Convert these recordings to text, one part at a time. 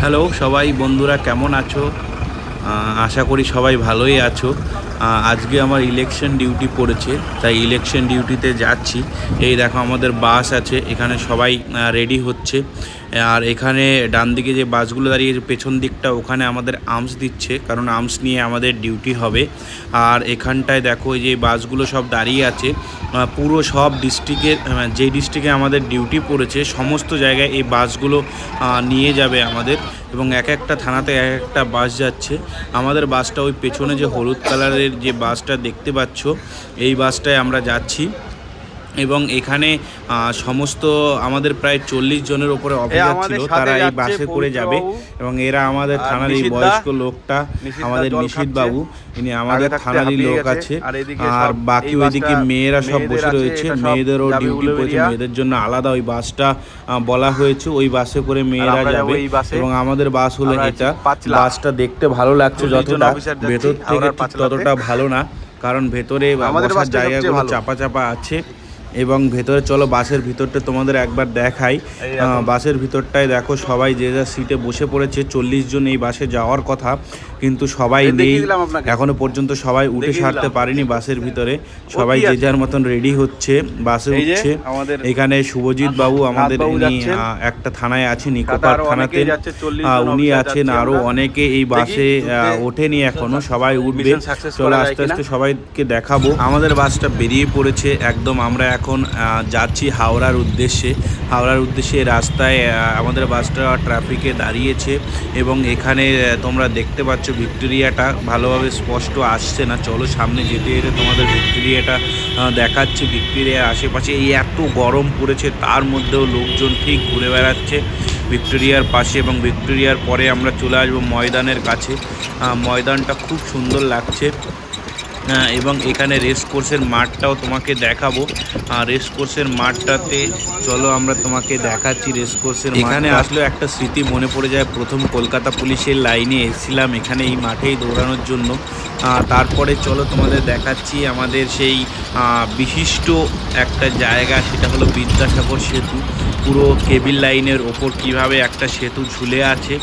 Hello সবাই বন্ধুরা কেমন আছো? আশা করি সবাই ভালোই আছো। আজকে আমার ইলেকশন ডিউটি পড়েছে, তাই ইলেকশন ডিউটিতে যাচ্ছি। এই দেখো আমাদের বাস আছে, এখানে সবাই রেডি হচ্ছে। আর এখানে ডান দিকে যে বাসগুলো দাঁড়িয়ে পেছন দিকটা ওখানে আমাদের আর্মস দিচ্ছে, কারণ আর্মস নিয়ে আমাদের ডিউটি হবে। আর এখানটায় দেখো যে বাসগুলো সব দাঁড়িয়ে আছে পুরো সব ডিস্ট্রিক্টের যে ডিস্ট্রিক্টে আমাদের ডিউটি পড়েছে, সমস্ত জায়গায় এই বাসগুলো নিয়ে যাবে আমাদের। এবং এক একটা থানাতে এক একটা বাস যাচ্ছে। আমাদের বাসটা ওই পেছনে যে হলুদ কালারের যে বাসটা দেখতে পাচ্ছ এই বাসটায় আমরা যাচ্ছি। এবং এখানে সমস্ত আমাদের প্রায় চল্লিশ জনের ওপরে অফিসার ছিল তারা এই বাসে করে যাবে এবং এরা আমাদের থানার এই বয়স্ক লোকটা আমাদের খাচ্ছে। বাবু ইনি আমাদের থানারই লোক আছে। আর বাকি ওইদিকে মেয়েরা সব বসে রয়েছে মেয়েদেরও ডিউটি পড়েছে মেয়েদের জন্য আলাদা ওই বাসটা বলা হয়েছে ওই বাসে করে মেয়েরা যাবে এবং আমাদের বাস হলো এটা। বাসটা দেখতে ভালো লাগছে যতটা। ভেতর থেকে। ততটা ভালো না কারণ ভেতরে বসার জায়গাগুলো চাপা চাপা আছে। এবং ভেতরে চলো বাসের ভিতরটা তোমাদের একবার দেখাই। বাসের ভিতরটায় দেখো সবাই যে যার সিটে বসে পড়েছে চল্লিশ জন এই বাসে যাওয়ার কথা কিন্তু সবাই নেই। এখনও পর্যন্ত সবাই উঠে সারতে। পারেনি বাসের ভিতরে। সবাই যে যার মতন রেডি হচ্ছে বাসে উঠছে। এখানে শুভজিৎ বাবু আমাদের ইনি একটা থানায় আছেন ইকোপার থানাতে অনেকেই যাচ্ছে, 40 আহ, জন উনি আছেন যাচ্ছি। আরও অনেকে এই বাসে ওঠেনি এখনও। সবাই উঠবে। চলো আস্তে আস্তে সবাইকে দেখাবো। আমাদের বাসটা বেরিয়ে পড়েছে একদম আমরা এখন যাচ্ছি হাওড়ার উদ্দেশ্যে। হাওড়ার উদ্দেশ্যে রাস্তায় আমাদের বাসটা ট্রাফিকে দাঁড়িয়েছে এবং এখানে তোমরা দেখতে পাচ্ছ ভিক্টোরিয়াটা। ভালোভাবে স্পষ্ট আসছে না। চলো সামনে যেতে যেতে তোমাদের ভিক্টোরিয়াটা দেখাচ্ছি। ভিক্টোরিয়ার আশেপাশে এই এত গরম পড়েছে, তার মধ্যেও লোকজন ঠিক ঘুরে বেড়াচ্ছে ভিক্টোরিয়ার পাশে এবং ভিক্টোরিয়ার পরে আমরা চলে আসব ময়দানের কাছে। ময়দানটা খুব সুন্দর লাগছে। এবং এখানে রেস কোর্সের মাঠটাও তোমাকে দেখাবো। আর রেস কোর্সের মাঠটাতে চলো আমরা তোমাকে দেখাচ্ছি রেস কোর্সের এখানে আসলেও একটা স্মৃতি মনে পড়ে যায়। প্রথম কলকাতা পুলিশের লাইনে এসেছিলাম এখানে এই মাঠেই দৌড়ানোর জন্য। তারপরে চলো তোমাদের দেখাচ্ছি আমাদের সেই বিশিষ্ট একটা জায়গা সেটা হলো বিদ্যাসাগর সেতু। পুরো কেবিল লাইনের ওপর কীভাবে একটা সেতু ঝুলে আছে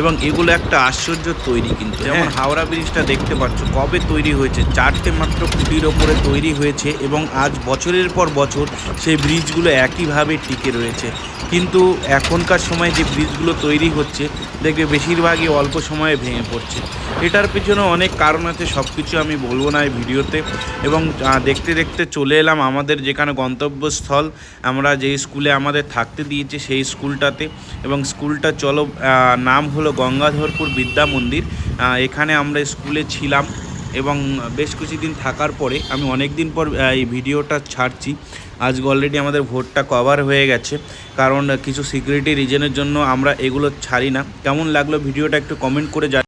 এবং এগুলো একটা আশ্চর্য তৈরি কিন্তু। যেমন হাওড়া ব্রিজটা দেখতে পাচ্ছ কবে তৈরি হয়েছে? চারটে মাত্র খুঁটির ওপরে তৈরি হয়েছে এবং আজ বছরের পর বছর সেই ব্রিজগুলো একইভাবে টিকে রয়েছে। কিন্তু এখনকার সময় যে ব্রিজগুলো তৈরি হচ্ছে, দেখবে বেশিরভাগই অল্প সময়ে ভেঙে পড়ছে। এটার পিছনে অনেক কারণ আছে সব কিছু আমি বলব না এই ভিডিওতে। এবং দেখতে দেখতে চলে এলাম আমাদের যেখানে গন্তব্যস্থল। আমরা যেই স্কুলে আমাদের থাকতে দিয়েছে সেই স্কুলটাতে। এবং স্কুলটা চলো নাম হলো গঙ্গাধরপুর বিদ্যা মন্দির। এখানে আমরা স্কুলে ছিলাম। এবং বেশ কিছুদিন থাকার পরে আমি অনেক দিন পর এই ভিডিওটা ছাড়ছি। আজকে অলরেডি আমাদের ভোটটা কভার হয়ে গেছে। কারণ, কিছু সিকিউরিটি রিজনের জন্য আমরা এগুলো ছাড়ি না কেমন লাগল ভিডিওটা একটু কমেন্ট করে